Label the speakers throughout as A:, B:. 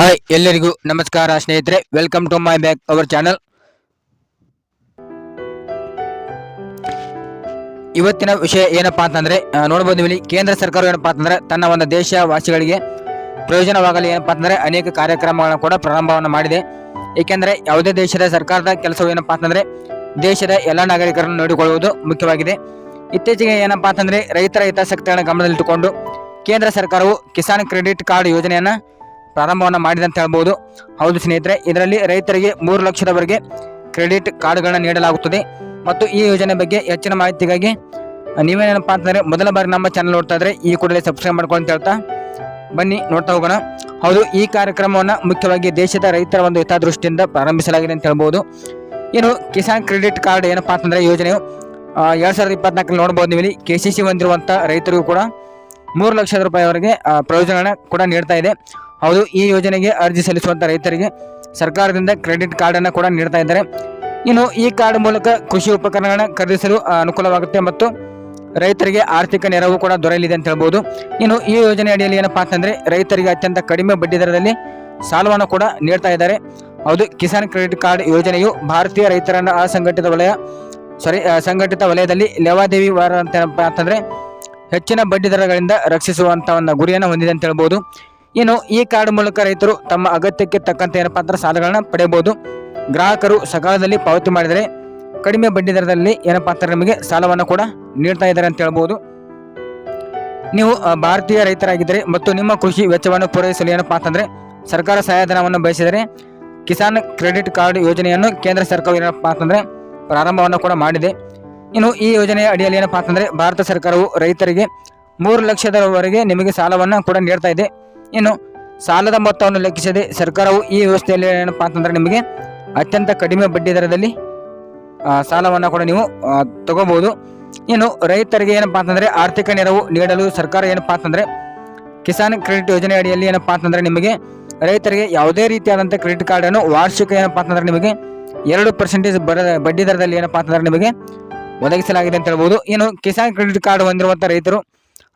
A: Hi, ಎಲ್ಲರಿಗೂ ನಮಸ್ಕಾರ ಸ್ನೇಹಿತರೆ. Welcome to my back our channel ಇವತ್ತಿನ ವಿಷಯ ಏನಪ್ಪಾ ಅಂತಂದ್ರೆ ನೋಡಬಹುದು ಇಲ್ಲಿ, ಕೇಂದ್ರ ಸರ್ಕಾರ ಏನಪ್ಪಾ ಅಂತಂದ್ರೆ, ತನ್ನ ಒಂದು ದೇಶವಾಸಿಗಳಿಗೆ ಪ್ರಯೋಜನವಾಗಲಿ ಏನಪ್ಪಾ ಅಂತಂದ್ರೆ, ಅನೇಕ ಕಾರ್ಯಕ್ರಮಗಳನ್ನು ಕೂಡ ಪ್ರಾರಂಭವನ್ನು ಮಾಡಿದೆ. ಏಕೆಂದರೆ, ಯಾವುದೇ ದೇಶದ ಸರ್ಕಾರದ ಕೆಲಸವು ಏನಪ್ಪಾ ಅಂತಂದ್ರೆ, ದೇಶದ ಎಲ್ಲ ನಾಗರಿಕರನ್ನು ನೋಡಿಕೊಳ್ಳುವುದು ಮುಖ್ಯವಾಗಿದೆ. ಇತ್ತೀಚೆಗೆ ಏನಪ್ಪಾ ಅಂತಂದ್ರೆ, ರೈತರ ಹಿತಾಸಕ್ತಿಗಳನ್ನು ಗಮನದಲ್ಲಿಟ್ಟುಕೊಂಡು, ಕೇಂದ್ರ ಸರ್ಕಾರವು ಕಿಸಾನ್ ಕ್ರೆಡಿಟ್ ಕಾರ್ಡ್ ಯೋಜನೆಯನ್ನ ಪ್ರಾರಂಭವನ್ನು ಮಾಡಿದೆ ಅಂತ ಹೇಳ್ಬೋದು. ಹೌದು ಸ್ನೇಹಿತರೆ, ಇದರಲ್ಲಿ ರೈತರಿಗೆ ಮೂರು ಲಕ್ಷದವರೆಗೆ ಕ್ರೆಡಿಟ್ ಕಾರ್ಡ್ಗಳನ್ನು ನೀಡಲಾಗುತ್ತದೆ. ಮತ್ತು ಈ ಯೋಜನೆ ಬಗ್ಗೆ ಹೆಚ್ಚಿನ ಮಾಹಿತಿಗಾಗಿ ನೀವೇನಪ್ಪ ಅಂತಂದರೆ ಮೊದಲ ಬಾರಿ ನಮ್ಮ ಚಾನಲ್ ನೋಡ್ತಾ ಇದ್ರೆ ಈ ಕೂಡಲೇ ಸಬ್ಸ್ಕ್ರೈಬ್ ಮಾಡ್ಕೊಂಡು ಹೇಳ್ತಾ ಬನ್ನಿ, ನೋಡ್ತಾ ಹೋಗೋಣ. ಹೌದು, ಈ ಕಾರ್ಯಕ್ರಮವನ್ನು ಮುಖ್ಯವಾಗಿ ದೇಶದ ರೈತರ ಒಂದು ಹಿತದೃಷ್ಟಿಯಿಂದ ಪ್ರಾರಂಭಿಸಲಾಗಿದೆ ಅಂತ ಹೇಳ್ಬೋದು. ಏನು ಕಿಸಾನ್ ಕ್ರೆಡಿಟ್ ಕಾರ್ಡ್ ಏನಪ್ಪಾ ಅಂತಂದರೆ ಯೋಜನೆಯು ಎರಡು ಸಾವಿರದ ಇಪ್ಪತ್ನಾಲ್ಕಲ್ಲಿ ನೋಡ್ಬೋದು ನೀವು ಕೆ ಸಿ ಸಿ ಹೊಂದಿರುವಂಥ ರೈತರಿಗೂ ಕೂಡ ಮೂರು ಲಕ್ಷದ ರೂಪಾಯಿವರೆಗೆ ಪ್ರಯೋಜನ ಕೂಡ ನೀಡ್ತಾ ಇದೆ. ಹೌದು, ಈ ಯೋಜನೆಗೆ ಅರ್ಜಿ ಸಲ್ಲಿಸುವಂಥ ರೈತರಿಗೆ ಸರ್ಕಾರದಿಂದ ಕ್ರೆಡಿಟ್ ಕಾರ್ಡ್ ಅನ್ನು ಕೂಡ ನೀಡ್ತಾ ಇದ್ದಾರೆ. ಇನ್ನು ಈ ಕಾರ್ಡ್ ಮೂಲಕ ಕೃಷಿ ಉಪಕರಣಗಳನ್ನ ಖರೀದಿಸಲು ಅನುಕೂಲವಾಗುತ್ತೆ ಮತ್ತು ರೈತರಿಗೆ ಆರ್ಥಿಕ ನೆರವು ಕೂಡ ದೊರೆಯಲಿದೆ ಅಂತ ಹೇಳ್ಬೋದು. ಇನ್ನು ಈ ಯೋಜನೆ ಅಡಿಯಲ್ಲಿ ಏನಪ್ಪಾ ಅಂತಂದ್ರೆ, ರೈತರಿಗೆ ಅತ್ಯಂತ ಕಡಿಮೆ ಬಡ್ಡಿ ದರದಲ್ಲಿ ಸಾಲವನ್ನು ಕೂಡ ನೀಡ್ತಾ ಇದ್ದಾರೆ. ಹೌದು, ಕಿಸಾನ್ ಕ್ರೆಡಿಟ್ ಕಾರ್ಡ್ ಯೋಜನೆಯು ಭಾರತೀಯ ರೈತರನ್ನು ಅಸಂಘಟಿತ ವಲಯ ಸಾರಿ ಸಂಘಟಿತ ವಲಯದಲ್ಲಿ ಲೇವಾದೇವಿ ವಾರ ಅಂತ ಏನಪ್ಪ ಅಂತಂದ್ರೆ ಹೆಚ್ಚಿನ ಬಡ್ಡಿದರಗಳಿಂದ ರಕ್ಷಿಸುವಂತ ಒಂದು ಗುರಿಯನ್ನು ಹೊಂದಿದೆ ಅಂತ ಹೇಳ್ಬೋದು. ಇನ್ನು ಈ ಕಾರ್ಡ್ ಮೂಲಕ ರೈತರು ತಮ್ಮ ಅಗತ್ಯಕ್ಕೆ ತಕ್ಕಂತೆ ಏನಪ್ಪಾ ಅಂದ್ರೆ ಸಾಲಗಳನ್ನ ಪಡೆಯಬಹುದು. ಗ್ರಾಹಕರು ಸಕಾಲದಲ್ಲಿ ಪಾವತಿ ಮಾಡಿದರೆ ಕಡಿಮೆ ಬಡ್ಡಿ ದರದಲ್ಲಿ ಏನಪ್ಪಾ ಅಂದ್ರೆ ನಿಮಗೆ ಸಾಲವನ್ನು ಕೂಡ ನೀಡ್ತಾ ಇದ್ದಾರೆ ಅಂತ ಹೇಳ್ಬೋದು. ನೀವು ಭಾರತೀಯ ರೈತರಾಗಿದ್ದರೆ ಮತ್ತು ನಿಮ್ಮ ಕೃಷಿ ವೆಚ್ಚವನ್ನು ಪೂರೈಸಲು ಏನಪ್ಪಾ ಅಂತಂದ್ರೆ ಸರ್ಕಾರ ಸಹಾಯಧನವನ್ನು ಬಯಸಿದರೆ ಕಿಸಾನ್ ಕ್ರೆಡಿಟ್ ಕಾರ್ಡ್ ಯೋಜನೆಯನ್ನು ಕೇಂದ್ರ ಸರ್ಕಾರ ಏನಪ್ಪಾ ಅಂತಂದ್ರೆ ಪ್ರಾರಂಭವನ್ನು ಕೂಡ ಮಾಡಿದೆ. ಇನ್ನು ಈ ಯೋಜನೆಯ ಅಡಿಯಲ್ಲಿ ಏನಪ್ಪಾ ಅಂತಂದ್ರೆ ಭಾರತ ಸರ್ಕಾರವು ರೈತರಿಗೆ ಮೂರು ಲಕ್ಷದವರೆಗೆ ನಿಮಗೆ ಸಾಲವನ್ನು ಕೂಡ ನೀಡ್ತಾ ಇದೆ. ಇನ್ನು ಸಾಲದ ಮೊತ್ತವನ್ನು ಲೆಕ್ಕಿಸದೆ ಸರ್ಕಾರವು ಈ ವ್ಯವಸ್ಥೆಯಲ್ಲಿ ಏನಪ್ಪಾ ಅಂತಂದ್ರೆ ನಿಮಗೆ ಅತ್ಯಂತ ಕಡಿಮೆ ಬಡ್ಡಿ ದರದಲ್ಲಿ ಸಾಲವನ್ನು ಕೂಡ ನೀವು ತಗೋಬಹುದು. ಇನ್ನು ರೈತರಿಗೆ ಏನಪ್ಪಾ ಅಂತಂದ್ರೆ ಆರ್ಥಿಕ ನೆರವು ನೀಡಲು ಸರ್ಕಾರ ಏನಪ್ಪಾ ಅಂತಂದ್ರೆ ಕಿಸಾನ್ ಕ್ರೆಡಿಟ್ ಯೋಜನೆ ಅಡಿಯಲ್ಲಿ ಏನಪ್ಪಾ ಅಂತಂದ್ರೆ ನಿಮಗೆ ರೈತರಿಗೆ ಯಾವುದೇ ರೀತಿಯಾದಂಥ ಕ್ರೆಡಿಟ್ ಕಾರ್ಡನ್ನು ವಾರ್ಷಿಕ ಏನಪ್ಪಾ ಅಂತಂದ್ರೆ ನಿಮಗೆ ಎರಡು ಪರ್ಸೆಂಟೇಜ್ ಬರ, ಬಡ್ಡಿ ದರದಲ್ಲಿ ಏನಪ್ಪಾ ಅಂತಂದ್ರೆ ನಿಮಗೆ ಒದಗಿಸಲಾಗಿದೆ ಅಂತ ಹೇಳ್ಬೋದು. ಇನ್ನು ಕಿಸಾನ್ ಕ್ರೆಡಿಟ್ ಕಾರ್ಡ್ ಹೊಂದಿರುವಂಥ ರೈತರು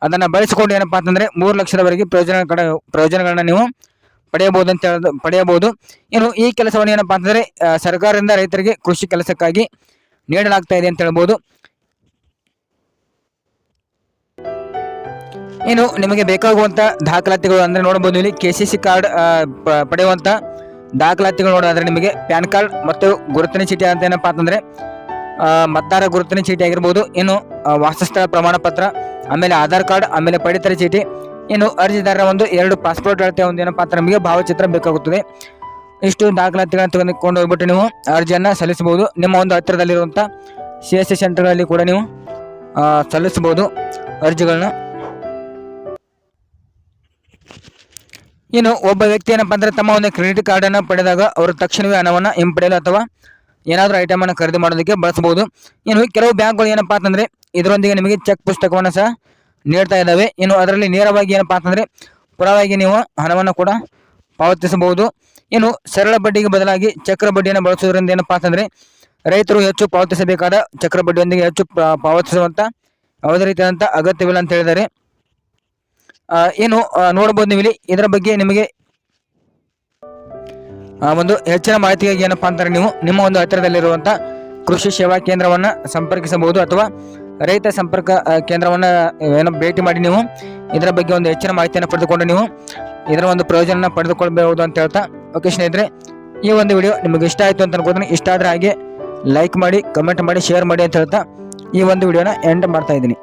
A: ಅದನ್ನು ಬಳಸಿಕೊಂಡು ಏನಪ್ಪಾ ಅಂತಂದರೆ ಮೂರು ಲಕ್ಷದವರೆಗೆ ಪ್ರಯೋಜನ ಕಡ ಪ್ರಯೋಜನಗಳನ್ನ ನೀವು ಪಡೆಯಬಹುದು ಅಂತ ಹೇಳ ಪಡೆಯಬಹುದು. ಇನ್ನು ಈ ಕೆಲಸವನ್ನು ಏನಪ್ಪಾ ಅಂತಂದರೆ ಸರ್ಕಾರದಿಂದ ರೈತರಿಗೆ ಕೃಷಿ ಕೆಲಸಕ್ಕಾಗಿ ನೀಡಲಾಗ್ತಾ ಇದೆ ಅಂತ ಹೇಳ್ಬೋದು. ಇನ್ನು ನಿಮಗೆ ಬೇಕಾಗುವಂಥ ದಾಖಲಾತಿಗಳು ಅಂದರೆ ನೋಡಬಹುದು ಇಲ್ಲಿ ಕೆ ಸಿ ಸಿ ಕಾರ್ಡ್ ಪಡೆಯುವಂಥ ದಾಖಲಾತಿಗಳು ನೋಡೋದಾದರೆ ನಿಮಗೆ ಪ್ಯಾನ್ ಕಾರ್ಡ್ ಮತ್ತು ಗುರುತಿನ ಚೀಟಿ ಅಂತ ಏನಪ್ಪಾ ಅಂತಂದ್ರೆ ಮತದಾರ ಗುರುತಿನ ಚೀಟಿ ಆಗಿರ್ಬೋದು, ಇನ್ನು ವಾಸಸ್ಥಳ ಪ್ರಮಾಣ ಪತ್ರ, ಆಮೇಲೆ ಆಧಾರ್ ಕಾರ್ಡ್, ಆಮೇಲೆ ಪಡಿತರ ಚೀಟಿ, ಇನ್ನು ಅರ್ಜಿದಾರರ ಒಂದು ಎರಡು ಪಾಸ್ಪೋರ್ಟ್ ಅಳತೆ ಒಂದು ಏನಪ್ಪ ಅಂತ ನಮಗೆ ಭಾವಚಿತ್ರ ಬೇಕಾಗುತ್ತದೆ. ಇಷ್ಟು ದಾಖಲಾತಿಗಳನ್ನು ತೆಗೆದುಕೊಂಡು ಹೋಗ್ಬಿಟ್ಟು ನೀವು ಅರ್ಜಿಯನ್ನು ಸಲ್ಲಿಸಬಹುದು. ನಿಮ್ಮ ಒಂದು ಹತ್ತಿರದಲ್ಲಿರುವಂಥ ಸಿ ಎಸ್ ಸಿ ಸೆಂಟರ್ಗಳಲ್ಲಿ ಕೂಡ ನೀವು ಸಲ್ಲಿಸಬಹುದು ಅರ್ಜಿಗಳನ್ನ. ಇನ್ನು ಒಬ್ಬ ವ್ಯಕ್ತಿ ಏನಪ್ಪ ಅಂದರೆ ತಮ್ಮ ಒಂದು ಕ್ರೆಡಿಟ್ ಕಾರ್ಡನ್ನು ಪಡೆದಾಗ ಅವರು ತಕ್ಷಣವೇ ಹಣವನ್ನು ಹಿಂಪಡೆಯಲು ಅಥವಾ ಏನಾದರೂ ಐಟಮ್ ಅನ್ನು ಖರೀದಿ ಮಾಡೋದಕ್ಕೆ ಬಳಸಬಹುದು. ಇನ್ನು ಕೆಲವು ಬ್ಯಾಂಕ್ಗಳು ಏನಪ್ಪಾ ಅಂತಂದ್ರೆ, ಇದರೊಂದಿಗೆ ನಿಮಗೆ ಚೆಕ್ ಪುಸ್ತಕವನ್ನು ಸಹ ನೀಡ್ತಾ ಇದ್ದಾವೆ. ಇನ್ನು ಅದರಲ್ಲಿ ನೇರವಾಗಿ ಏನಪ್ಪಾ ಅಂತಂದ್ರೆ, ಪುರವಾಗಿ ನೀವು ಹಣವನ್ನು ಕೂಡ ಪಾವತಿಸಬಹುದು. ಇನ್ನು ಸರಳ ಬಡ್ಡಿಗೆ ಬದಲಾಗಿ ಚಕ್ರ ಬಡ್ಡಿಯನ್ನು ಬಳಸುವುದರಿಂದ ಏನಪ್ಪಾ ಅಂತಂದ್ರೆ, ರೈತರು ಹೆಚ್ಚು ಪಾವತಿಸಬೇಕಾದ ಚಕ್ರ ಬಡ್ಡಿಯೊಂದಿಗೆ ಹೆಚ್ಚು ಪಾ- ಪಾವತಿಸುವಂತ ಯಾವುದೇ ರೀತಿಯಾದಂಥ ಅಗತ್ಯವಿಲ್ಲ ಅಂತ ಹೇಳಿದ್ದಾರೆ. ಏನು ನೋಡಬಹುದು ನೀವು ಇಲ್ಲಿ ಇದರ ಬಗ್ಗೆ ನಿಮಗೆ ಒಂದು ಹೆಚ್ಚಿನ ಮಾಹಿತಿಗಾಗಿ ಏನಪ್ಪಾ ಅಂತಾರೆ ನೀವು ನಿಮ್ಮ ಒಂದು ಹತ್ತಿರದಲ್ಲಿರುವಂಥ ಕೃಷಿ ಸೇವಾ ಕೇಂದ್ರವನ್ನು ಸಂಪರ್ಕಿಸಬಹುದು ಅಥವಾ ರೈತ ಸಂಪರ್ಕ ಕೇಂದ್ರವನ್ನ ಏನೋ ಭೇಟಿ ಮಾಡಿ ನೀವು ಇದರ ಬಗ್ಗೆ ಒಂದು ಹೆಚ್ಚಿನ ಮಾಹಿತಿಯನ್ನು ಪಡೆದುಕೊಂಡು ನೀವು ಇದರ ಒಂದು ಪ್ರಯೋಜನ ಪಡೆದುಕೊಳ್ಬಹುದು ಅಂತ ಹೇಳ್ತಾ ಓಕೆ ಸ್ನೇಹಿತರೆ, ಈ ಒಂದು ವಿಡಿಯೋ ನಿಮಗೆ ಇಷ್ಟ ಆಯಿತು ಅಂತ ಅನ್ಕೋತೀನಿ. ಇಷ್ಟ ಆದರೆ ಹಾಗೆ ಲೈಕ್ ಮಾಡಿ ಕಮೆಂಟ್ ಮಾಡಿ ಶೇರ್ ಮಾಡಿ ಅಂತ ಹೇಳ್ತಾ ಈ ಒಂದು ವಿಡಿಯೋನ ಎಂಡ್ ಮಾಡ್ತಾ ಇದ್ದೀನಿ.